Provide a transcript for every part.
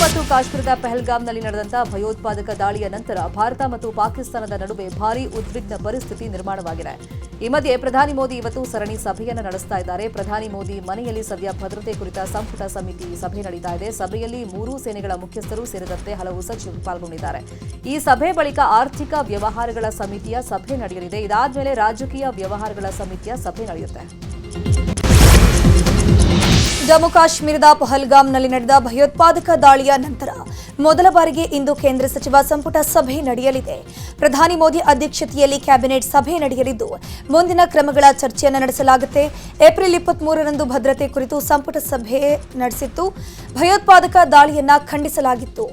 ಮತ್ತು ಕಾಶ್ಮೀರದ ಪಹಲ್ಗಾಮ್ನಲ್ಲಿ ನಡೆದಂತ ಭಯೋತ್ಪಾದಕ ದಾಳಿಯ ನಂತರ ಭಾರತ ಮತ್ತು ಪಾಕಿಸ್ತಾನದ ನಡುವೆ ಭಾರೀ ಉದ್ವಿಗ್ನ ಪರಿಸ್ಥಿತಿ ನಿರ್ಮಾಣವಾಗಿದೆ. ಈ ಮಧ್ಯೆ ಪ್ರಧಾನಿ ಮೋದಿ ಇವತ್ತು ಸರಣಿ ಸಭೆಯನ್ನು ನಡೆಸ್ತಾ ಇದ್ದಾರೆ. ಪ್ರಧಾನಿ ಮೋದಿ ಮನೆಯಲ್ಲಿ ಸದ್ಯ ಭದ್ರತೆ ಕುರಿತ ಸಂಪುಟ ಸಮಿತಿ ಸಭೆ ನಡೀತಾ ಇದೆ. ಸಭೆಯಲ್ಲಿ ಮೂರೂ ಸೇನೆಗಳ ಮುಖ್ಯಸ್ಥರು ಸೇರಿದಂತೆ ಹಲವು ಸಚಿವರು ಪಾಲ್ಗೊಂಡಿದ್ದಾರೆ. ಈ ಸಭೆ ಬಳಿಕ ಆರ್ಥಿಕ ವ್ಯವಹಾರಗಳ ಸಮಿತಿಯ ಸಭೆ ನಡೆಯಲಿದೆ. ಇದಾದ್ಮೇಲೆ ರಾಜಕೀಯ ವ್ಯವಹಾರಗಳ ಸಮಿತಿಯ ಸಭೆ ನಡೆಯುತ್ತೆ. ಜಮ್ಮು ಕಾಶ್ಮೀರದ ಪಹಲ್ಗಾಮ್ನಲ್ಲಿ ನಡೆದ ಭಯೋತ್ಪಾದಕ ದಾಳಿಯ ನಂತರ ಮೊದಲ ಬಾರಿಗೆ ಇಂದು ಕೇಂದ್ರ ಸಚಿವ ಸಂಪುಟ ಸಭೆ ನಡೆಯಲಿದೆ. ಪ್ರಧಾನಿ ಮೋದಿ ಅಧ್ಯಕ್ಷತೆಯಲ್ಲಿ ಕ್ಯಾಬಿನೆಟ್ ಸಭೆ ನಡೆಯಲಿದ್ದು, ಮುಂದಿನ ಕ್ರಮಗಳ ಚರ್ಚೆಯನ್ನು ನಡೆಸಲಾಗುತ್ತೆ. ಏಪ್ರಿಲ್ ಇಪ್ಪತ್ಮೂರರಂದು ಭದ್ರತೆ ಕುರಿತು ಸಂಪುಟ ಸಭೆ ನಡೆಸಿತ್ತು. ಭಯೋತ್ಪಾದಕ ದಾಳಿಯನ್ನು ಖಂಡಿಸಲಾಗಿತ್ತು.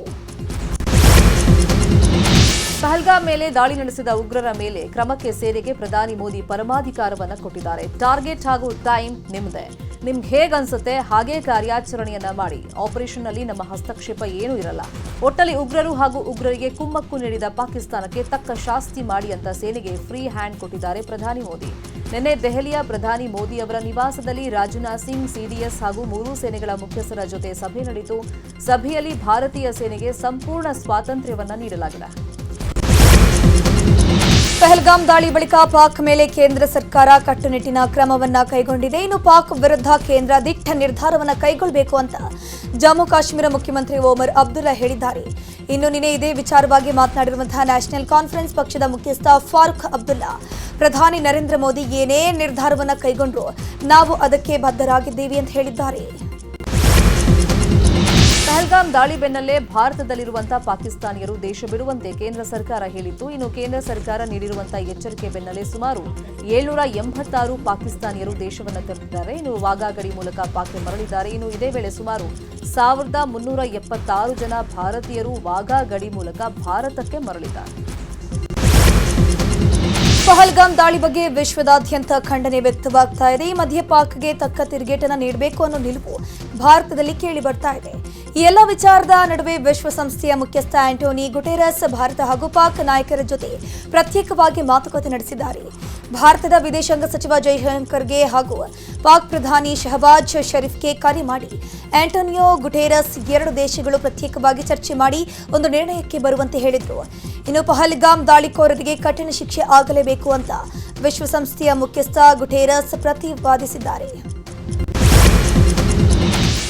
ಪಹಲ್ಗಾಮ್ ಮೇಲೆ ದಾಳಿ ನಡೆಸಿದ ಉಗ್ರರ ಮೇಲೆ ಕ್ರಮಕ್ಕೆ ಸೇನೆಗೆ ಪ್ರಧಾನಿ ಮೋದಿ ಪರಮಾಧಿಕಾರವನ್ನು ಕೊಟ್ಟಿದ್ದಾರೆ. ಟಾರ್ಗೆಟ್ ಹಾಗೂ ಟೈಮ್ ನಿಮ್ದೆ. ನಿಮ್ಗೆ ಹೇಗನ್ಸುತ್ತೆ ಹಾಗೇ ಕಾರ್ಯಾಚರಣೆಯನ್ನ ಮಾಡಿ. ಆಪರೇಷನ್ನಲ್ಲಿ ನಮ್ಮ ಹಸ್ತಕ್ಷೇಪ ಏನೂ ಇರಲ್ಲ. ಒಟ್ಟಲ್ಲಿ ಉಗ್ರರು ಹಾಗೂ ಉಗ್ರರಿಗೆ ಕುಮ್ಮಕ್ಕು ನೀಡಿದ ಪಾಕಿಸ್ತಾನಕ್ಕೆ ತಕ್ಕ ಶಾಸ್ತಿ ಮಾಡಿ ಅಂತ ಸೇನೆಗೆ ಫ್ರೀ ಹ್ಯಾಂಡ್ ಕೊಟ್ಟಿದ್ದಾರೆ ಪ್ರಧಾನಿ ಮೋದಿ. ನಿನ್ನೆ ದೆಹಲಿಯ ಪ್ರಧಾನಿ ಮೋದಿ ಅವರ ನಿವಾಸದಲ್ಲಿ ರಾಜನಾಥ್ ಸಿಂಗ್ ಸಿಡಿಎಸ್ ಹಾಗೂ ಮೂರೂ ಸೇನೆಗಳ ಮುಖ್ಯಸ್ಥರ ಜೊತೆ ಸಭೆ ನಡೆಯಿತು ಸಭೆಯಲ್ಲಿ ಭಾರತೀಯ ಸೇನೆಗೆ ಸಂಪೂರ್ಣ ಸ್ವಾತಂತ್ರ್ಯವನ್ನ ನೀಡಲಾಗಿದೆ. ಪಹಲ್ಗಾಮ್ ದಾಳಿ ಬಳಿಕ ಪಾಕ್ ಮೇಲೆ ಕೇಂದ್ರ ಸರ್ಕಾರ ಕಟ್ಟುನಿಟ್ಟಿನ ಕ್ರಮವನ್ನ ಕೈಗೊಂಡಿದೆ. ಇನ್ನು ಪಾಕ್ ವಿರುದ್ಧ ಕೇಂದ್ರ ದಿಟ್ಟ ನಿರ್ಧಾರವನ್ನು ಕೈಗೊಳ್ಳಬೇಕು ಅಂತ ಜಮ್ಮು ಕಾಶ್ಮೀರ ಮುಖ್ಯಮಂತ್ರಿ ಓಮರ್ ಅಬ್ದುಲ್ಲಾ ಹೇಳಿದ್ದಾರೆ. ಇನ್ನು ನಿನ್ನೆ ಇದೇ ವಿಚಾರವಾಗಿ ಮಾತನಾಡಿರುವಂತಹ ನ್ಯಾಷನಲ್ ಕಾನ್ಫರೆನ್ಸ್ ಪಕ್ಷದ ಮುಖ್ಯಸ್ಥ ಫಾರೂಕ್ ಅಬ್ದುಲ್ಲಾ, ಪ್ರಧಾನಿ ನರೇಂದ್ರ ಮೋದಿ ಏನೇ ನಿರ್ಧಾರವನ್ನು ಕೈಗೊಂಡ್ರು ನಾವು ಅದಕ್ಕೆ ಬದ್ಧರಾಗಿದ್ದೀವಿ ಅಂತ ಹೇಳಿದ್ದಾರೆ. ಪಹಲ್ಗಾಮ್ ದಾಳಿ ಬೆನ್ನಲ್ಲೇ ಭಾರತದಲ್ಲಿರುವಂತಹ ಪಾಕಿಸ್ತಾನಿಯರು ದೇಶ ಬಿಡುವಂತೆ ಕೇಂದ್ರ ಸರ್ಕಾರ ಹೇಳಿತ್ತು. ಇನ್ನು ಕೇಂದ್ರ ಸರ್ಕಾರ ನೀಡಿರುವಂತಹ ಎಚ್ಚರಿಕೆ ಬೆನ್ನಲ್ಲೇ ಸುಮಾರು ಏಳ್ನೂರ ಎಂಬತ್ತಾರು ಪಾಕಿಸ್ತಾನಿಯರು ದೇಶವನ್ನು ತೆರಳಿದ್ದಾರೆ ಇನ್ನು ವಾಘಾ ಗಡಿ ಮೂಲಕ ಪಾಕ್ಗೆ ಮರಳಿದ್ದಾರೆ. ಇನ್ನು ಇದೇ ವೇಳೆ ಸುಮಾರು ಸಾವಿರದ ಮುನ್ನೂರ ಎಪ್ಪತ್ತಾರು ಜನ ಭಾರತೀಯರು ವಾಘಾ ಗಡಿ ಮೂಲಕ ಭಾರತಕ್ಕೆ ಮರಳಿದ್ದಾರೆ. ಪಹಲ್ಗಾಮ್ ದಾಳಿ ಬಗ್ಗೆ ವಿಶ್ವದಾದ್ಯಂತ ಖಂಡನೆ ವ್ಯಕ್ತವಾಗ್ತಾ ಇದೆ. ಈ ಮಧ್ಯೆ ಪಾಕ್ಗೆ ತಕ್ಕ ತಿರುಗೇಟನ ನೀಡಬೇಕು ಅನ್ನೋ ನಿಲುವು ಭಾರತದಲ್ಲಿ ಕೇಳಿ ಬರ್ತಾ ಇದೆ. ಈ ಎಲ್ಲ ವಿಚಾರದ ನಡುವೆ ವಿಶ್ವಸಂಸ್ಥೆಯ ಮುಖ್ಯಸ್ಥ ಆಂಟೋನಿ ಗುಟೆರಸ್, ಭಾರತ ಹಾಗೂ ಪಾಕ್ ನಾಯಕರ ಜೊತೆ ಪ್ರತ್ಯೇಕವಾಗಿ ಮಾತುಕತೆ ನಡೆಸಿದ್ದಾರೆ. ಭಾರತದ ವಿದೇಶಾಂಗ ಸಚಿವ ಜೈಶಂಕರ್ಗೆ ಹಾಗೂ ಪಾಕ್ ಪ್ರಧಾನಿ ಶಹಬಾಜ್ ಶರೀಫ್ಗೆ ಕರೆ ಮಾಡಿ. ಆಂಟೋನಿಯೋ ಗುಟೇರಸ್ ಎರಡು ದೇಶಗಳು ಪ್ರತ್ಯೇಕವಾಗಿ ಚರ್ಚೆ ಮಾಡಿ ಒಂದು ನಿರ್ಣಯಕ್ಕೆ ಬರುವಂತೆ ಹೇಳಿದರು. ಇನ್ನು ಪಹಲ್ಗಾಮ್ ದಾಳಿಕೋರರಿಗೆ ಕಠಿಣ ಶಿಕ್ಷೆ ಆಗಲೇಬೇಕು ಅಂತ ವಿಶ್ವಸಂಸ್ಥೆಯ ಮುಖ್ಯಸ್ಥ ಗುಟೇರಸ್ ಪ್ರತಿಪಾದಿಸಿದ್ದಾರೆ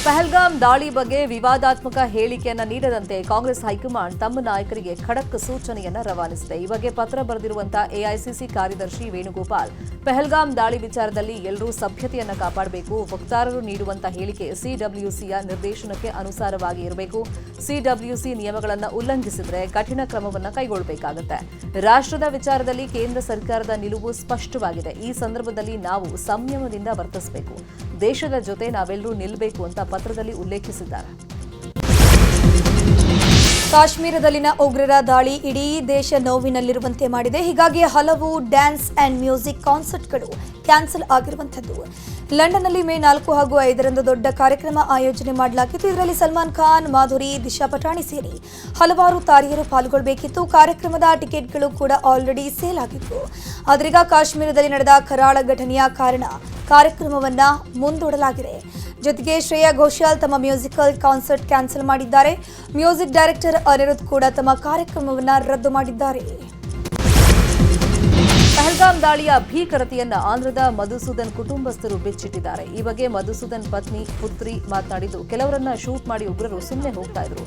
ಪಹಲ್ಗಾಮ್ ದಾಳಿ ಬಗ್ಗೆ ವಿವಾದಾತ್ಮಕ ಹೇಳಿಕೆಯನ್ನ ನೀಡದಂತೆ ಕಾಂಗ್ರೆಸ್ ಹೈಕಮಾಂಡ್ ತಮ್ಮ ನಾಯಕರಿಗೆ ಖಡಕ್ ಸೂಚನೆಯನ್ನ ರವಾನಿಸಿದೆ. ಈ ಬಗ್ಗೆ ಪತ್ರ ಬರೆದಿರುವಂತಹ ಎಐಸಿಸಿ ಕಾರ್ಯದರ್ಶಿ ವೇಣುಗೋಪಾಲ್ ಪೆಹಲ್ಗಾಮ್ ದಾಳಿ ವಿಚಾರದಲ್ಲಿ ಎಲ್ಲರೂ ಸಭ್ಯತೆಯನ್ನು ಕಾಪಾಡಬೇಕು, ವಕ್ತಾರರು ನೀಡುವಂತಹ ಹೇಳಿಕೆ ಸಿಡಬ್ಲ್ಯೂಸಿಯ ನಿರ್ದೇಶನಕ್ಕೆ ಅನುಸಾರವಾಗಿ ಇರಬೇಕು. ಸಿಡಬ್ಲ್ಯೂಸಿ ನಿಯಮಗಳನ್ನು ಉಲ್ಲಂಘಿಸಿದರೆ ಕಠಿಣ ಕ್ರಮವನ್ನು ಕೈಗೊಳ್ಳಬೇಕಾಗುತ್ತೆ ರಾಷ್ಟ್ರದ ವಿಚಾರದಲ್ಲಿ ಕೇಂದ್ರ ಸರ್ಕಾರದ ನಿಲುವು ಸ್ಪಷ್ಟವಾಗಿದೆ. ಈ ಸಂದರ್ಭದಲ್ಲಿ ನಾವು ಸಂಯಮದಿಂದ ವರ್ತಿಸಬೇಕು. ದೇಶದ ಜೊತೆ ನಾವೆಲ್ಲರೂ ನಿಲ್ಲಬೇಕು ಅಂತ ಪತ್ರದಲ್ಲಿ ಉಲ್ಲೇಖಿಸಿದ್ದಾರೆ. ಕಾಶ್ಮೀರದಲ್ಲಿನ ಉಗ್ರರ ದಾಳಿ ಇಡೀ ದೇಶ ನೋವಿನಲ್ಲಿರುವಂತೆ ಮಾಡಿದೆ. ಹೀಗಾಗಿ ಹಲವು ಡ್ಯಾನ್ಸ್ ಅಂಡ್ ಮ್ಯೂಸಿಕ್ ಕಾನ್ಸರ್ಟ್ಗಳು ಕ್ಯಾನ್ಸಲ್ ಆಗಿರುವಂಥದ್ದು. ಲಂಡನ್ನಲ್ಲಿ ಮೇ ನಾಲ್ಕು ಹಾಗೂ ಐದರಂದು ದೊಡ್ಡ ಕಾರ್ಯಕ್ರಮ ಆಯೋಜನೆ ಮಾಡಲಾಗಿತ್ತು. ಇದರಲ್ಲಿ ಸಲ್ಮಾನ್ ಖಾನ್, ಮಾಧುರಿ, ದಿಶಾ ಪಟಾಣಿ ಸೇರಿ ಹಲವಾರು ತಾರಿಯರು ಪಾಲ್ಗೊಳ್ಳಬೇಕಿತ್ತು ಕಾರ್ಯಕ್ರಮದ ಟಿಕೆಟ್ಗಳು ಕೂಡ ಆಲ್ರೆಡಿ ಸೇಲ್ ಆಗಿತ್ತು. ಆದ್ರೀಗ ಕಾಶ್ಮೀರದಲ್ಲಿ ನಡೆದ ಕರಾಳ ಘಟನೆಯ ಕಾರಣ ಕಾರ್ಯಕ್ರಮವನ್ನ ಮುಂದೂಡಲಾಗಿದೆ. ಜೊತೆಗೆ ಶ್ರೇಯಾ ಘೋಷಾಲ್ ತಮ್ಮ ಮ್ಯೂಸಿಕಲ್ ಕಾನ್ಸರ್ಟ್ ಕ್ಯಾನ್ಸಲ್ ಮಾಡಿದ್ದಾರೆ. ಮ್ಯೂಸಿಕ್ ಡೈರೆಕ್ಟರ್ ಅನಿರುದ್ಧ್ ಕೂಡ ತಮ್ಮ ಕಾರ್ಯಕ್ರಮವನ್ನು ರದ್ದು ಮಾಡಿದ್ದಾರೆ. ಪಹಲ್ಗಾಮ್ ದಾಳಿಯ ಭೀಕರತೆಯನ್ನ ಆಂಧ್ರದ ಮಧುಸೂದನ್ ಕುಟುಂಬಸ್ಥರು ಬಿಚ್ಚಿಟ್ಟಿದ್ದಾರೆ. ಈ ಬಗ್ಗೆ ಮಧುಸೂದನ್ ಪತ್ನಿ ಪುತ್ರಿ ಮಾತನಾಡಿದ್ದು, ಕೆಲವರನ್ನ ಶೂಟ್ ಮಾಡಿ ಉಗ್ರರು ಸುಮ್ಮನೆ ಹೋಗ್ತಾ ಇದ್ರು.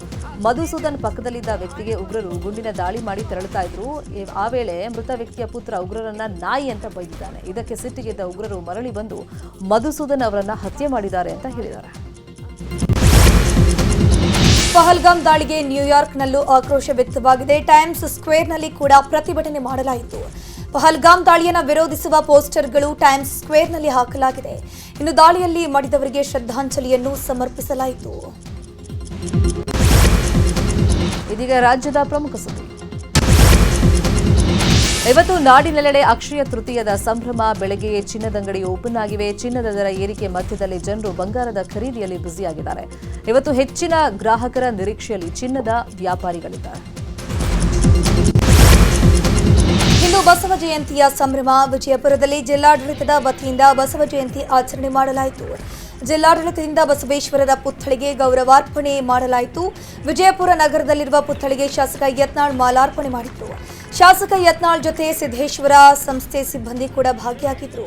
ಮಧುಸೂದನ್ ಪಕ್ಕದಲ್ಲಿದ್ದ ವ್ಯಕ್ತಿಗೆ ಉಗ್ರರು ಗುಂಡಿನ ದಾಳಿ ಮಾಡಿ ತೆರಳುತ್ತಾ ಇದ್ರು. ಆ ವೇಳೆ ಮೃತ ವ್ಯಕ್ತಿಯ ಪುತ್ರ ಉಗ್ರರನ್ನ ನಾಯಿ ಅಂತ ಬೈದಿದ್ದಾನೆ. ಇದಕ್ಕೆ ಸಿಟ್ಟಿಗೆದ್ದ ಉಗ್ರರು ಮರಳಿ ಬಂದು ಮಧುಸೂದನ್ ಅವರನ್ನ ಹತ್ಯೆ ಮಾಡಿದ್ದಾರೆ ಅಂತ ಹೇಳಿದ್ದಾರೆ. ಪಹಲ್ಗಾಮ್ ದಾಳಿಗೆ ನ್ಯೂಯಾರ್ಕ್ನಲ್ಲೂ ಆಕ್ರೋಶ ವ್ಯಕ್ತವಾಗಿದೆ. ಟೈಮ್ಸ್ ಸ್ಕ್ವೇರ್ನಲ್ಲಿ ಕೂಡ ಪ್ರತಿಭಟನೆ ಮಾಡಲಾಯಿತು. ಪಹಲ್ಗಾಮ್ ದಾಳಿಯನ್ನು ವಿರೋಧಿಸುವ ಪೋಸ್ಟರ್ಗಳು ಟೈಮ್ಸ್ ಸ್ಕ್ವೇರ್ನಲ್ಲಿ ಹಾಕಲಾಗಿದೆ. ಇನ್ನು ದಾಳಿಯಲ್ಲಿ ಮಡಿದವರಿಗೆ ಶ್ರದ್ಧಾಂಜಲಿಯನ್ನು ಸಮರ್ಪಿಸಲಾಯಿತು. ಇದೀಗ ರಾಜ್ಯದ ಪ್ರಮುಖ ಸುದ್ದಿ. ಇವತ್ತು ನಾಡಿನೆಲ್ಲೆಡೆ ಅಕ್ಷಯ ತೃತೀಯದ ಸಂಭ್ರಮ ಬೆಳಗ್ಗೆಯೇ ಚಿನ್ನದಂಗಡಿ ಓಪನ್ ಆಗಿವೆ. ಚಿನ್ನದ ದರ ಏರಿಕೆ ಮಧ್ಯದಲ್ಲಿ ಜನರು ಬಂಗಾರದ ಖರೀದಿಯಲ್ಲಿ ಬ್ಯುಸಿಯಾಗಿದ್ದಾರೆ. ಇವತ್ತು ಹೆಚ್ಚಿನ ಗ್ರಾಹಕರ ನಿರೀಕ್ಷೆಯಲ್ಲಿ ಚಿನ್ನದ ವ್ಯಾಪಾರಿಗಳಿದ್ದಾರೆ. ಇಂದು ಬಸವ ಜಯಂತಿಯ ಸಂಭ್ರಮ. ವಿಜಯಪುರದಲ್ಲಿ ಜಿಲ್ಲಾಡಳಿತದ ವತಿಯಿಂದ ಬಸವ ಜಯಂತಿ ಆಚರಣೆ ಮಾಡಲಾಯಿತು. ಜಿಲ್ಲಾಡಳಿತದಿಂದ ಬಸವೇಶ್ವರರ ಪುತ್ಥಳಿಗೆ ಗೌರವಾರ್ಪಣೆ ಮಾಡಲಾಯಿತು. ವಿಜಯಪುರ ನಗರದಲ್ಲಿರುವ ಪುತ್ಥಳಿಗೆ ಶಾಸಕ ಯತ್ನಾಳ್ ಮಾಲಾರ್ಪಣೆ ಮಾಡಿದರು ಶಾಸಕ ಯತ್ನಾಳ್ ಜೊತೆ ಸಿದ್ದೇಶ್ವರ ಸಂಸ್ಥೆ ಸಿಬ್ಬಂದಿ ಕೂಡ ಭಾಗಿಯಾಗಿದ್ರು.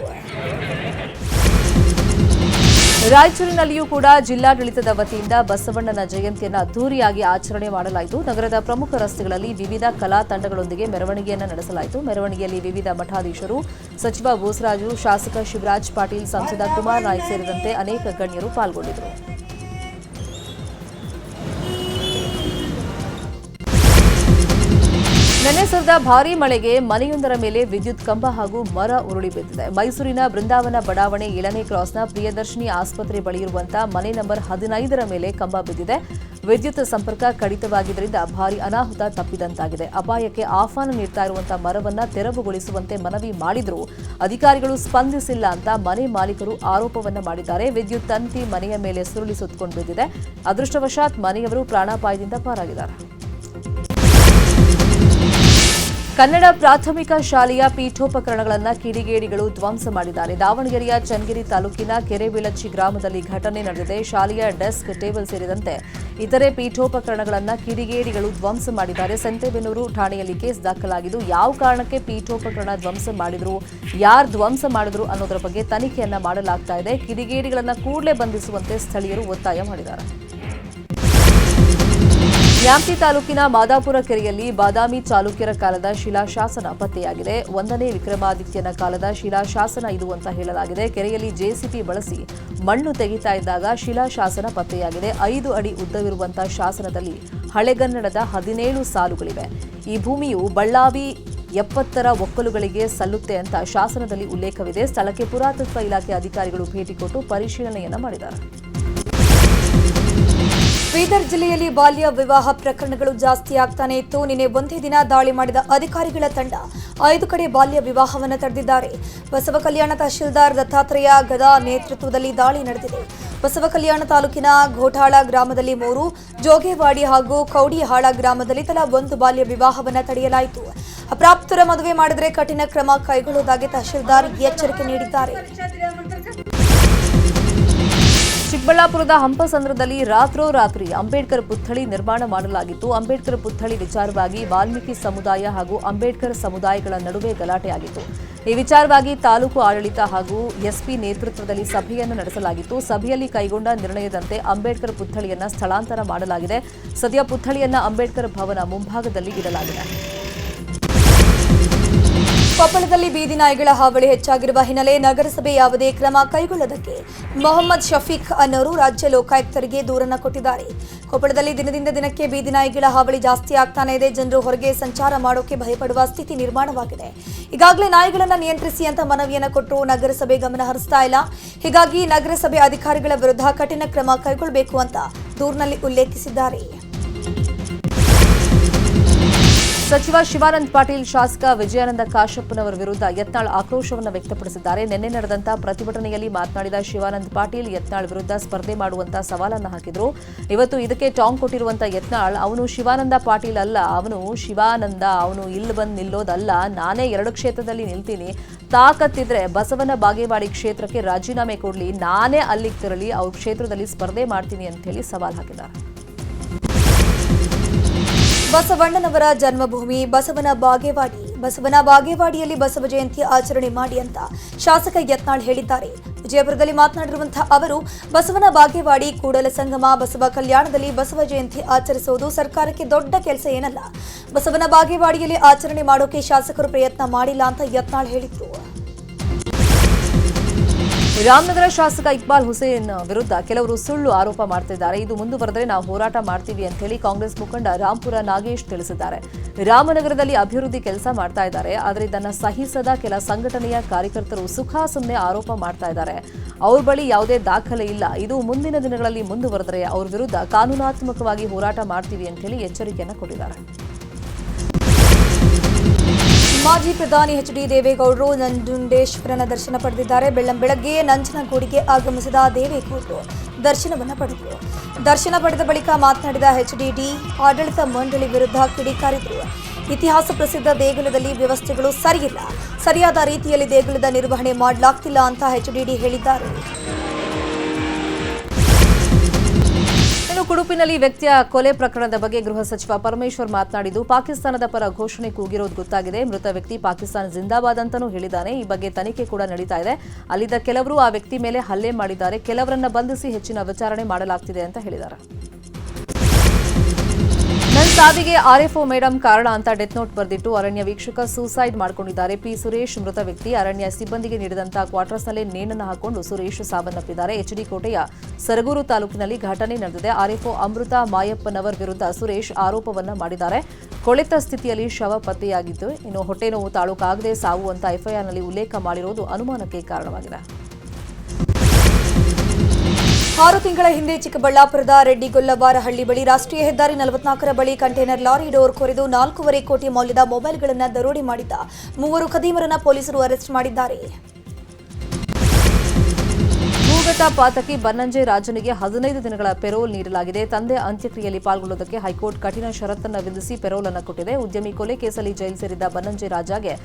ರಾಯಚೂರಿನಲ್ಲಿಯೂ ಕೂಡ ಜಿಲ್ಲಾಡಳಿತದ ವತಿಯಿಂದ ಬಸವಣ್ಣನ ಜಯಂತಿಯನ್ನು ಅದ್ದೂರಿಯಾಗಿ ಆಚರಣೆ ಮಾಡಲಾಯಿತು. ನಗರದ ಪ್ರಮುಖ ರಸ್ತೆಗಳಲ್ಲಿ ವಿವಿಧ ಕಲಾ ತಂಡಗಳೊಂದಿಗೆ ಮೆರವಣಿಗೆಯನ್ನು ನಡೆಸಲಾಯಿತು. ಮೆರವಣಿಗೆಯಲ್ಲಿ ವಿವಿಧ ಮಠಾಧೀಶರು, ಸಚಿವ ಬೋಸರಾಜು, ಶಾಸಕ ಶಿವರಾಜ್ ಪಾಟೀಲ್, ಸಂಸದ ಕುಮಾರ್ ನಾಯ್ಕ್ ಸೇರಿದಂತೆ ಅನೇಕ ಗಣ್ಯರು ಪಾಲ್ಗೊಂಡಿದ್ದರು. ನೆನೆ ಸುರಿದ ಭಾರೀ ಮಳೆಗೆ ಮನೆಯೊಂದರ ಮೇಲೆ ವಿದ್ಯುತ್ ಕಂಬ ಹಾಗೂ ಮರ ಉರುಳಿ ಬಿದ್ದಿದೆ. ಮೈಸೂರಿನ ಬೃಂದಾವನ ಬಡಾವಣೆ ಏಳನೇ ಕ್ರಾಸ್ನ ಪ್ರಿಯದರ್ಶಿನಿ ಆಸ್ಪತ್ರೆ ಬಳಿ ಇರುವಂತಹ ಮನೆ ನಂಬರ್ ಹದಿನೈದರ ಮೇಲೆ ಕಂಬ ಬಿದ್ದಿದೆ. ವಿದ್ಯುತ್ ಸಂಪರ್ಕ ಕಡಿತವಾಗಿದ್ದರಿಂದ ಭಾರಿ ಅನಾಹುತ ತಪ್ಪಿದಂತಾಗಿದೆ. ಅಪಾಯಕ್ಕೆ ಆಹ್ವಾನ ನೀಡ್ತಾ ಇರುವಂತಹ ಮರವನ್ನು ತೆರವುಗೊಳಿಸುವಂತೆ ಮನವಿ ಮಾಡಿದರೂ. ಅಧಿಕಾರಿಗಳು ಸ್ಪಂದಿಸಿಲ್ಲ ಅಂತ ಮನೆ ಮಾಲೀಕರು ಆರೋಪವನ್ನು ಮಾಡಿದ್ದಾರೆ. ವಿದ್ಯುತ್ ತಂತಿ ಮನೆಯ ಮೇಲೆ ಸುರುಳಿ ಸುತ್ತಕೊಂಡು ಬಿದ್ದಿದೆ. ಅದೃಷ್ಟವಶಾತ್ ಮನೆಯವರು ಪ್ರಾಣಾಪಾಯದಿಂದ ಪಾರಾಗಿದ್ದಾರೆ. ಕನ್ನಡ ಪ್ರಾಥಮಿಕ ಶಾಲೆಯ ಪೀಠೋಪಕರಣಗಳನ್ನು ಕಿಡಿಗೇಡಿಗಳು ಧ್ವಂಸ ಮಾಡಿದ್ದಾರೆ. ದಾವಣಗೆರೆಯ ಚನ್ನಗಿರಿ ತಾಲೂಕಿನ ಕೆರೆಬಿಳಚಿ ಗ್ರಾಮದಲ್ಲಿ ಘಟನೆ ನಡೆದಿದೆ. ಶಾಲೆಯ ಡೆಸ್ಕ್, ಟೇಬಲ್ ಸೇರಿದಂತೆ ಇತರೆ ಪೀಠೋಪಕರಣಗಳನ್ನು ಕಿಡಿಗೇಡಿಗಳು ಧ್ವಂಸ ಮಾಡಿದ್ದಾರೆ. ಸಂತೆಬೆನ್ನೂರು ಠಾಣೆಯಲ್ಲಿ ಕೇಸ್ ದಾಖಲಾಗಿದ್ದು, ಯಾವ ಕಾರಣಕ್ಕೆ ಪೀಠೋಪಕರಣ ಧ್ವಂಸ ಮಾಡಿದ್ರು, ಯಾರು ಧ್ವಂಸ ಮಾಡಿದ್ರು ಅನ್ನೋದರ ಬಗ್ಗೆ ತನಿಖೆಯನ್ನ ಮಾಡಲಾಗ್ತಾ ಇದೆ. ಕಿಡಿಗೇಡಿಗಳನ್ನು ಕೂಡಲೇ ಬಂಧಿಸುವಂತೆ ಸ್ಥಳೀಯರು ಒತ್ತಾಯ ಮಾಡಿದ್ದಾರೆ. ನ್ಯಾಮತಿ ತಾಲೂಕಿನ ಮಾದಾಪುರ ಕೆರೆಯಲ್ಲಿ ಬಾದಾಮಿ ಚಾಲುಕ್ಯರ ಕಾಲದ ಶಿಲಾಶಾಸನ ಪತ್ತೆಯಾಗಿದೆ. ಒಂದನೇ ವಿಕ್ರಮಾದಿತ್ಯನ ಕಾಲದ ಶಿಲಾಶಾಸನ ಇದು ಅಂತ ಹೇಳಲಾಗಿದೆ. ಕೆರೆಯಲ್ಲಿ ಜೆಸಿಪಿ ಬಳಸಿ ಮಣ್ಣು ತೆಗಿತಾ ಇದ್ದಾಗ ಶಿಲಾಶಾಸನ ಪತ್ತೆಯಾಗಿದೆ. ಐದು ಅಡಿ ಉದ್ದವಿರುವಂತಹ ಶಾಸನದಲ್ಲಿ ಹಳೆಗನ್ನಡದ ಹದಿನೇಳು ಸಾಲುಗಳಿವೆ. ಈ ಭೂಮಿಯು ಬಳ್ಳಾವಿ ಎಪ್ಪತ್ತರ ಒಕ್ಕಲುಗಳಿಗೆ ಸಲ್ಲುತ್ತೆ ಅಂತ ಶಾಸನದಲ್ಲಿ ಉಲ್ಲೇಖವಿದೆ. ಸ್ಥಳಕ್ಕೆ ಪುರಾತತ್ವ ಇಲಾಖೆ ಅಧಿಕಾರಿಗಳು ಭೇಟಿ ಕೊಟ್ಟು ಪರಿಶೀಲನೆಯನ್ನು ಮಾಡಿದ್ದಾರೆ. ಬೀದರ್ ಜಿಲ್ಲೆಯಲ್ಲಿ ಬಾಲ್ಯ ವಿವಾಹ ಪ್ರಕರಣಗಳು ಜಾಸ್ತಿ ಆಗ್ತಾನೆ ಇತ್ತು. ನಿನ್ನೆ ಒಂದೇ ದಿನ ದಾಳಿ ಮಾಡಿದ ಅಧಿಕಾರಿಗಳ ತಂಡ ಐದು ಕಡೆ ಬಾಲ್ಯ ವಿವಾಹವನ್ನು ತಡೆದಿದ್ದಾರೆ. ಬಸವ ಕಲ್ಯಾಣ ತಹಶೀಲ್ದಾರ್ ದತ್ತಾತ್ರೇಯ ಗದಾ ನೇತೃತ್ವದಲ್ಲಿ ದಾಳಿ ನಡೆದಿದೆ. ಬಸವ ಕಲ್ಯಾಣ ತಾಲೂಕಿನ ಘೋಟಾಳ ಗ್ರಾಮದಲ್ಲಿ ಮೂರು, ಜೋಗೇವಾಡಿ ಹಾಗೂ ಕೌಡಿಹಾಳ ಗ್ರಾಮದಲ್ಲಿ ತಲಾ ಒಂದು ಬಾಲ್ಯ ವಿವಾಹವನ್ನು ತಡೆಯಲಾಯಿತು. ಅಪ್ರಾಪ್ತರ ಮದುವೆ ಮಾಡಿದರೆ ಕಠಿಣ ಕ್ರಮ ಕೈಗೊಳ್ಳುವುದಾಗಿ ತಹಶೀಲ್ದಾರ್ ಎಚ್ಚರಿಕೆ ನೀಡಿದ್ದಾರೆ. ಚಿಕ್ಕಬಳ್ಳಾಪುರದ ಹಂಪಸಂದ್ರದಲ್ಲಿ ರಾತ್ರೋರಾತ್ರಿ ಅಂಬೇಡ್ಕರ್ ಪುತ್ಥಳಿ ನಿರ್ಮಾಣ ಮಾಡಲಾಗಿತ್ತು. ಅಂಬೇಡ್ಕರ್ ಪುತ್ಥಳಿ ವಿಚಾರವಾಗಿ ವಾಲ್ಮೀಕಿ ಸಮುದಾಯ ಹಾಗೂ ಅಂಬೇಡ್ಕರ್ ಸಮುದಾಯಗಳ ನಡುವೆ ಗಲಾಟೆಯಾಗಿತ್ತು. ಈ ವಿಚಾರವಾಗಿ ತಾಲೂಕು ಆಡಳಿತ ಹಾಗೂ ಎಸ್ಪಿ ನೇತೃತ್ವದಲ್ಲಿ ಸಭೆಯನ್ನು ನಡೆಸಲಾಗಿತ್ತು. ಸಭೆಯಲ್ಲಿ ಕೈಗೊಂಡ ನಿರ್ಣಯದಂತೆ ಅಂಬೇಡ್ಕರ್ ಪುತ್ಥಳಿಯನ್ನು ಸ್ಥಳಾಂತರ ಮಾಡಲಾಗಿದೆ. ಸದ್ಯ ಪುತ್ಥಳಿಯನ್ನು ಅಂಬೇಡ್ಕರ್ ಭವನ ಮುಂಭಾಗದಲ್ಲಿ ಇಡಲಾಗಿದೆ. ಕೊಪ್ಪಳದಲ್ಲಿ ಬೀದಿ ನಾಯಿಗಳ ಹಾವಳಿ ಹೆಚ್ಚಾಗಿರುವ ಹಿನ್ನೆಲೆ ನಗರಸಭೆ ಯಾವುದೇ ಕ್ರಮ ಕೈಗೊಳ್ಳದಕ್ಕೆ ಮೊಹಮ್ಮದ್ ಶಫೀಕ್ ಅನ್ನೋರು ರಾಜ್ಯ ಲೋಕಾಯುಕ್ತರಿಗೆ ದೂರನ್ನು ಕೊಟ್ಟಿದ್ದಾರೆ. ಕೊಪ್ಪಳದಲ್ಲಿ ದಿನದಿಂದ ದಿನಕ್ಕೆ ಬೀದಿ ನಾಯಿಗಳ ಹಾವಳಿ ಜಾಸ್ತಿ ಆಗ್ತಾನೆ ಇದೆ. ಜನರು ಹೊರಗೆ ಸಂಚಾರ ಮಾಡೋಕೆ ಭಯಪಡುವ ಸ್ಥಿತಿ ನಿರ್ಮಾಣವಾಗಿದೆ. ಈಗಾಗಲೇ ನಾಯಿಗಳನ್ನು ನಿಯಂತ್ರಿಸಿ ಅಂತ ಮನವಿಯನ್ನು ಕೊಟ್ಟು ನಗರಸಭೆ ಗಮನ ಹರಿಸ್ತಾ ಇಲ್ಲ. ಹೀಗಾಗಿ ನಗರಸಭೆ ಅಧಿಕಾರಿಗಳ ವಿರುದ್ಧ ಕಠಿಣ ಕ್ರಮ ಕೈಗೊಳ್ಳಬೇಕು ಅಂತ ದೂರಿನಲ್ಲಿ ಉಲ್ಲೇಖಿಸಿದ್ದಾರೆ. ಸಚಿವ ಶಿವಾನಂದ ಪಾಟೀಲ್ ಶಾಸಕ ವಿಜಯಾನಂದ ಕಾಶಪ್ಪನವರ ವಿರುದ್ಧ ಯತ್ನಾಳ್ ಆಕ್ರೋಶವನ್ನು ವ್ಯಕ್ತಪಡಿಸಿದ್ದಾರೆ. ನಿನ್ನೆ ನಡೆದಂತ ಪ್ರತಿಭಟನೆಯಲ್ಲಿ ಮಾತನಾಡಿದ ಶಿವಾನಂದ ಪಾಟೀಲ್, ಯತ್ನಾಳ್ ವಿರುದ್ಧ ಸ್ಪರ್ಧೆ ಮಾಡುವಂತ ಸವಾಲನ್ನು ಹಾಕಿದ್ರು. ಇವತ್ತು ಇದಕ್ಕೆ ಟಾಂಗ್ ಕೊಟ್ಟಿರುವಂತ ಯತ್ನಾಳ್, ಅವನು ಶಿವಾನಂದ ಪಾಟೀಲ್ ಅಲ್ಲ, ಅವನು ಶಿವಾನಂದ, ಅವನು ಇಲ್ಲಿ ಬಂದು ನಿಲ್ಲೋದಲ್ಲ, ನಾನೇ ಎರಡು ಕ್ಷೇತ್ರದಲ್ಲಿ ನಿಲ್ತೀನಿ. ತಾಕತ್ತಿದ್ರೆ ಬಸವನ ಬಾಗೇವಾಡಿ ಕ್ಷೇತ್ರಕ್ಕೆ ರಾಜೀನಾಮೆ ಕೊಡಲಿ, ನಾನೇ ಅಲ್ಲಿಗೆ ತೆರಳಿ ಅವ್ರ ಕ್ಷೇತ್ರದಲ್ಲಿ ಸ್ಪರ್ಧೆ ಮಾಡ್ತೀನಿ ಅಂತ ಹೇಳಿ ಸವಾಲ್ ಹಾಕಿದ್ದಾರೆ. ಬಸವಣ್ಣನವರ ಜನ್ಮಭೂಮಿ ಬಸವನ ಬಾಗೇವಾಡಿ. ಬಸವನ ಬಾಗೇವಾಡಿಯಲ್ಲಿ ಬಸವ ಜಯಂತಿ ಆಚರಣೆ ಮಾಡಿ ಅಂತ ಶಾಸಕ ಯತ್ನಾಳ್ ಹೇಳಿದ್ದಾರೆ. ವಿಜಯಪುರದಲ್ಲಿ ಮಾತನಾಡಿರುವಂತಹ ಅವರು, ಬಸವನ ಬಾಗೇವಾಡಿ ಕೂಡಲ ಸಂಗಮ, ಬಸವ ಕಲ್ಯಾಣದಲ್ಲಿ ಬಸವ ಜಯಂತಿ ಆಚರಿಸುವುದು ಸರ್ಕಾರಕ್ಕೆ ದೊಡ್ಡ ಕೆಲಸ ಏನಲ್ಲ. ಬಸವನ ಬಾಗೇವಾಡಿಯಲ್ಲಿ ಆಚರಣೆ ಮಾಡೋಕೆ ಶಾಸಕರು ಪ್ರಯತ್ನ ಮಾಡಿಲ್ಲ ಅಂತ ಯತ್ನಾಳ್ ಹೇಳಿದ್ರು. ರಾಮನಗರ ಶಾಸಕ ಇಕ್ಬಾಲ್ ಹುಸೇನ್ ವಿರುದ್ಧ ಕೆಲವರು ಸುಳ್ಳು ಆರೋಪ ಮಾಡ್ತಿದ್ದಾರೆ. ಇದು ಮುಂದುವರೆದರೆ ನಾವು ಹೋರಾಟ ಮಾಡ್ತೀವಿ ಅಂತ ಹೇಳಿ ಕಾಂಗ್ರೆಸ್ ಮುಖಂಡ ರಾಂಪುರ ನಾಗೇಶ್ ತಿಳಿಸಿದ್ದಾರೆ. ರಾಮನಗರದಲ್ಲಿ ಅಭಿವೃದ್ಧಿ ಕೆಲಸ ಮಾಡ್ತಾ ಇದ್ದಾರೆ. ಆದರೆ ಇದನ್ನು ಸಹಿಸದ ಕೆಲ ಸಂಘಟನೆಯ ಕಾರ್ಯಕರ್ತರು ಸುಖ ಸುಮ್ಮನೆ ಆರೋಪ ಮಾಡ್ತಾ ಇದ್ದಾರೆ. ಅವ್ರ ಬಳಿ ಯಾವುದೇ ದಾಖಲೆ ಇಲ್ಲ. ಇದು ಮುಂದಿನ ದಿನಗಳಲ್ಲಿ ಮುಂದುವರೆದರೆ ಅವ್ರ ವಿರುದ್ಧ ಕಾನೂನಾತ್ಮಕವಾಗಿ ಹೋರಾಟ ಮಾಡ್ತೀವಿ ಅಂತ ಹೇಳಿ ಎಚ್ಚರಿಕೆಯನ್ನು ಕೊಟ್ಟಿದ್ದಾರೆ. ಮಾಜಿ ಪ್ರಧಾನಿ ಎಚ್ ಡಿ ದೇವೇಗೌಡರು ನಂಜುಂಡೇಶ್ವರನ ದರ್ಶನ ಪಡೆದಿದ್ದಾರೆ. ಬೆಳ್ಳಂ ಬೆಳಗ್ಗೆ ನಂಜನಗೂಡಿಗೆ ಆಗಮಿಸಿದ ದೇವೇಗೌಡರು ದರ್ಶನವನ್ನು ಪಡೆದರು. ದರ್ಶನ ಪಡೆದ ಬಳಿಕ ಮಾತನಾಡಿದ ಎಚ್ ಡಿ ಆಡಳಿತ ಮಂಡಳಿ ವಿರುದ್ಧ ಕಿಡಿಕಾರಿದರು ಇತಿಹಾಸ ಪ್ರಸಿದ್ಧ ದೇಗುಲದಲ್ಲಿ ವ್ಯವಸ್ಥೆಗಳು ಸರಿಯಿಲ್ಲ. ಸರಿಯಾದ ರೀತಿಯಲ್ಲಿ ದೇಗುಲದ ನಿರ್ವಹಣೆ ಮಾಡಲಾಗ್ತಿಲ್ಲ ಅಂತ ಎಚ್ ಡಿ ಹೇಳಿದ್ದಾರೆ. ಇನ್ನು ಕುಡುಪಿನಲ್ಲಿ ವ್ಯಕ್ತಿಯ ಕೊಲೆ ಪ್ರಕರಣದ ಬಗ್ಗೆ ಗೃಹ ಸಚಿವ ಪರಮೇಶ್ವರ್ ಮಾತನಾಡಿದ್ದು, ಪಾಕಿಸ್ತಾನದ ಪರ ಘೋಷಣೆ ಕೂಗಿರೋದು ಗೊತ್ತಾಗಿದೆ. ಮೃತ ವ್ಯಕ್ತಿ ಪಾಕಿಸ್ತಾನ ಜಿಂದಾಬಾದ್ ಅಂತಾನೂ ಹೇಳಿದ್ದಾನೆ. ಈ ಬಗ್ಗೆ ತನಿಖೆ ಕೂಡ ನಡೀತಾ ಇದೆ. ಅಲ್ಲಿದ್ದ ಕೆಲವರು ಆ ವ್ಯಕ್ತಿ ಮೇಲೆ ಹಲ್ಲೆ ಮಾಡಿದ್ದಾರೆ. ಕೆಲವರನ್ನ ಬಂಧಿಸಿ ಹೆಚ್ಚಿನ ವಿಚಾರಣೆ ಮಾಡಲಾಗ್ತಿದೆ ಅಂತ ಹೇಳಿದ್ದಾರೆ. ನನ್ನ ಸಾವಿಗೆ ಆರ್ಎಫ್ಒ ಮೇಡಮ್ ಕಾರಣ ಅಂತ ಡೆತ್ ನೋಟ್ ಬರೆದಿಟ್ಟು ಅರಣ್ಯ ವೀಕ್ಷಕ ಸೂಸೈಡ್ ಮಾಡಿಕೊಂಡಿದ್ದಾರೆ. ಪಿ ಸುರೇಶ್ ಮೃತ ವ್ಯಕ್ತಿ ಅರಣ್ಯ ಸಿಬ್ಬಂದಿಗೆ ನೀಡಿದಂತಹ ಕ್ವಾರ್ಟರ್ಸ್ನಲ್ಲೇ ನೇಣನ್ನು ಹಾಕೊಂಡು ಸುರೇಶ್ ಸಾವನ್ನಪ್ಪಿದ್ದಾರೆ. ಎಚ್ಡಿ ಕೋಟೆಯ ಸರಗೂರು ತಾಲೂಕಿನಲ್ಲಿ ಘಟನೆ ನಡೆದಿದೆ. ಆರ್ಎಫ್ಒ ಅಮೃತ ಮಾಯಪ್ಪನವರ್ ವಿರುದ್ಧ ಸುರೇಶ್ ಆರೋಪವನ್ನ ಮಾಡಿದ್ದಾರೆ. ಕೊಳೆತ ಸ್ಥಿತಿಯಲ್ಲಿ ಶವ ಪತ್ತೆಯಾಗಿದ್ದು, ಇನ್ನು ಹೊಟ್ಟೆ ನೋವು ಸಾವು ಅಂತ ಎಫ್ಐಆರ್ನಲ್ಲಿ ಉಲ್ಲೇಖ ಮಾಡಿರುವುದು ಅನುಮಾನಕ್ಕೆ ಕಾರಣವಾಗಿದೆ. ಆರು ತಿಂಗಳ ಹಿಂದೆ ಚಿಕ್ಕಬಳ್ಳಾಪುರದ ರೆಡ್ಡಿಗೊಲ್ಲವಾರಹಳ್ಳಿ ಬಳಿ ರಾಷ್ಟ್ರೀಯ ಹೆದ್ದಾರಿ ನಲವತ್ನಾಲ್ಕರ ಬಳಿ ಕಂಟೈನರ್ ಲಾರಿ ಡೋರ್ ಕೊರೆದು ನಾಲ್ಕೂವರೆ ಕೋಟಿ ಮೌಲ್ಯದ ಮೊಬೈಲ್ಗಳನ್ನು ದರೋಡೆ ಮಾಡಿದ್ದ ಮೂವರು ಖದೀಮರನ್ನ ಪೊಲೀಸರು ಅರೆಸ್ಟ್ ಮಾಡಿದ್ದಾರೆ. ಭೂಗತ ಪಾತಕಿ ಬನ್ನಂಜೆ ರಾಜನಿಗೆ ಹದಿನೈದು ದಿನಗಳ ಪೆರೋಲ್ ನೀಡಲಾಗಿದೆ. ತಂದೆ ಅಂತ್ಯಕ್ರಿಯೆಯಲ್ಲಿ ಪಾಲ್ಗೊಳ್ಳುವುದಕ್ಕೆ ಹೈಕೋರ್ಟ್ ಕಠಿಣ ಷರತ್ತನ್ನು ವಿಧಿಸಿ ಪೆರೋಲ್ ಅನ್ನು ಕೊಟ್ಟಿದೆ. ಉದ್ಯಮಿ ಕೊಲೆ ಕೇಸಲ್ಲಿ ಜೈಲು ಸೇರಿದ್ದ ಬನ್ನಂಜೆ ರಾಜಾಗೆ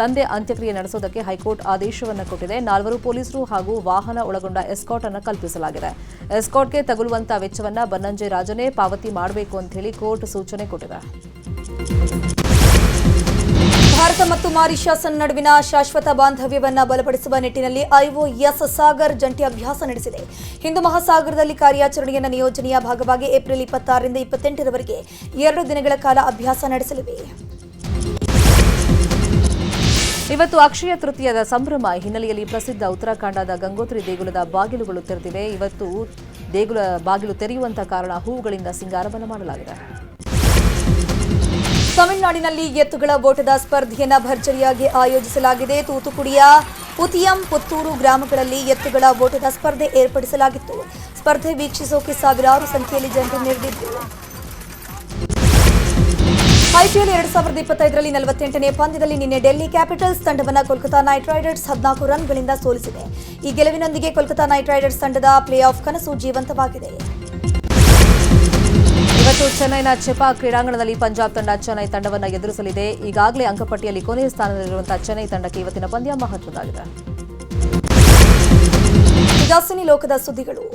ತಂದೆ ಅಂತ್ಯಕ್ರಿಯೆ ನಡೆಸೋದಕ್ಕೆ ಹೈಕೋರ್ಟ್ ಆದೇಶವನ್ನು ಕೊಟ್ಟಿದೆ. ನಾಲ್ವರು ಪೊಲೀಸರು ಹಾಗೂ ವಾಹನ ಒಳಗೊಂಡ ಎಸ್ಕಾಟ್ ಅನ್ನು ಕಲ್ಪಿಸಲಾಗಿದೆ. ಎಸ್ಕಾಟ್ಗೆ ತಗುಲುವಂತಹ ವೆಚ್ಚವನ್ನು ಬನ್ನಂಜೆ ರಾಜನೇ ಪಾವತಿ ಮಾಡಬೇಕು ಅಂತ ಹೇಳಿ ಕೋರ್ಟ್ ಸೂಚನೆ ಕೊಟ್ಟಿದೆ. ಭಾರತ ಮತ್ತು ಮಾರಿಷಸ್ ನಡುವಿನ ಶಾಶ್ವತ ಬಾಂಧವ್ಯವನ್ನು ಬಲಪಡಿಸುವ ನಿಟ್ಟಿನಲ್ಲಿ ಐಒಎಸ್ ಸಾಗರ್ ಜಂಟಿ ಅಭ್ಯಾಸ ನಡೆಸಿದೆ. ಹಿಂದೂ ಮಹಾಸಾಗರದಲ್ಲಿ ಕಾರ್ಯಾಚರಣೆಯನ್ನು ನಿಯೋಜನೆಯ ಭಾಗವಾಗಿ ಏಪ್ರಿಲ್ ಇಪ್ಪತ್ತಾರರಿಂದ ಇಪ್ಪತ್ತೆಂಟರವರೆಗೆ ಎರಡು ದಿನಗಳ ಕಾಲ ಅಭ್ಯಾಸ ನಡೆಸಲಿವೆ. ಇವತ್ತು ಅಕ್ಷಯ ತೃತೀಯದ ಸಂಭ್ರಮ ಹಿನ್ನೆಲೆಯಲ್ಲಿ ಪ್ರಸಿದ್ಧ ಉತ್ತರಾಖಂಡದ ಗಂಗೋತ್ರಿ ದೇಗುಲದ ಬಾಗಿಲುಗಳು ತೆರೆದಿವೆ. ಇವತ್ತು ದೇಗುಲ ಬಾಗಿಲು ತೆರೆಯುವಂತಹ ಕಾರಣ ಹೂವುಗಳಿಂದ ಸಿಂಗಾರವನ್ನು ಮಾಡಲಾಗಿದೆ. ತಮಿಳುನಾಡಿನಲ್ಲಿ ಎತ್ತುಗಳ ಓಟದ ಸ್ಪರ್ಧೆಯನ್ನು ಭರ್ಜರಿಯಾಗಿ ಆಯೋಜಿಸಲಾಗಿದೆ. ತೂತುಕುಡಿಯ ಪುತಿಯಂ ಪುತ್ತೂರು ಗ್ರಾಮಗಳಲ್ಲಿ ಎತ್ತುಗಳ ಓಟದ ಸ್ಪರ್ಧೆ ಏರ್ಪಡಿಸಲಾಗಿತ್ತು. ಸ್ಪರ್ಧೆ ವೀಕ್ಷಿಸೋಕೆ ಸಾವಿರಾರು ಸಂಖ್ಯೆಯಲ್ಲಿ ಜನರು ನೆರೆದಿದ್ದು ಐಪಿಎಲ್ ಎರಡ್ ಸಾವಿರದ ಇಪ್ಪತ್ತೈದರಲ್ಲಿ ನಲವತ್ತೆಂಟನೇ ಪಂದ್ಯದಲ್ಲಿ ನಿನ್ನೆ ಡೆಲ್ಲಿ ಕ್ಯಾಪಿಟಲ್ಸ್ ತಂಡವನ್ನು ಕೋಲ್ಕತಾ ನೈಟ್ ರೈಡರ್ಸ್ ಹದಿನಾಲ್ಕು ರನ್ಗಳಿಂದ ಸೋಲಿಸಿದೆ. ಈ ಗೆಲುವಿನೊಂದಿಗೆ ಕೋಲ್ಕತಾ ನೈಟ್ ರೈಡರ್ಸ್ ತಂಡದ ಪ್ಲೇ ಆಫ್ ಕನಸು ಜೀವಂತವಾಗಿದೆ. ಇವತ್ತು ಚೆನ್ನೈನ ಚೆಪಾ ಕ್ರೀಡಾಂಗಣದಲ್ಲಿ ಪಂಜಾಬ್ ತಂಡ ಚೆನ್ನೈ ತಂಡವನ್ನು ಎದುರಿಸಲಿದೆ. ಈಗಾಗಲೇ ಅಂಕಪಟ್ಟಿಯಲ್ಲಿ ಕೊನೆಯ ಸ್ಥಾನದಲ್ಲಿರುವಂತಹ ಚೆನ್ನೈ ತಂಡಕ್ಕೆ ಇವತ್ತಿನ ಪಂದ್ಯ ಮಹತ್ವದಾಗಿದೆ ಈಗ ಲೋಕದ ಸುದ್ದಿಗಳು.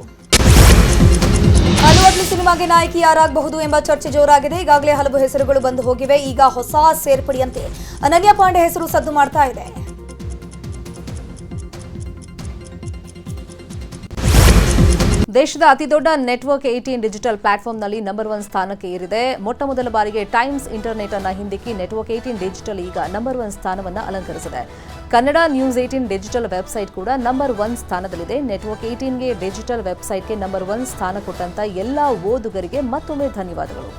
ಅರ್ಜುನ್ ಸಿನಿಮಾಗೆ ನಾಯಕಿ ಯಾರಾಗಬಹುದು ಎಂಬ ಚರ್ಚೆ ಜೋರಾಗಿದೆ. ಈಗಾಗಲೇ ಹಲವು ಹೆಸರುಗಳು ಬಂದು ಹೋಗಿವೆ. ಈಗ ಹೊಸ ಸೇರ್ಪಡೆಯಂತೆ ಅನನ್ಯ ಪಾಂಡೆ ಹೆಸರು ಸದ್ದು ಮಾಡ್ತಾ ಇದೆ. ದೇಶದ ಅತಿದೊಡ್ಡ ನೆಟ್ವರ್ಕ್ ಏಟೀನ್ ಡಿಜಿಟಲ್ ಪ್ಲಾಟ್ಫಾರ್ಮ್ನಲ್ಲಿ ನಂಬರ್ ಒನ್ ಸ್ಥಾನಕ್ಕೆ ಏರಿದೆ. ಮೊಟ್ಟ ಮೊದಲ ಬಾರಿಗೆ ಟೈಮ್ಸ್ ಇಂಟರ್ನೆಟ್ ಅನ್ನ ಹಿಂದಿಕ್ಕಿ ನೆಟ್ವರ್ಕ್ ಏಟೀನ್ ಡಿಜಿಟಲ್ ಈಗ ನಂಬರ್ ಒನ್ ಸ್ಥಾನವನ್ನು ಅಲಂಕರಿಸಿದೆ. Kannada news eighteen digital website ಕೂಡ ನಂಬರ್ ಒನ್ ಸ್ಥಾನದಲ್ಲಿದೆ. ನೆಟ್ವರ್ಕ್ ಏಟೀನ್ಗೆ ಡಿಜಿಟಲ್ ವೆಬ್ಸೈಟ್ಗೆ ನಂಬರ್ ಒನ್ ಸ್ಥಾನ ಕೊಟ್ಟಂತ ಎಲ್ಲ ಓದುಗರಿಗೆ ಮತ್ತೊಮ್ಮೆ ಧನ್ಯವಾದಗಳು.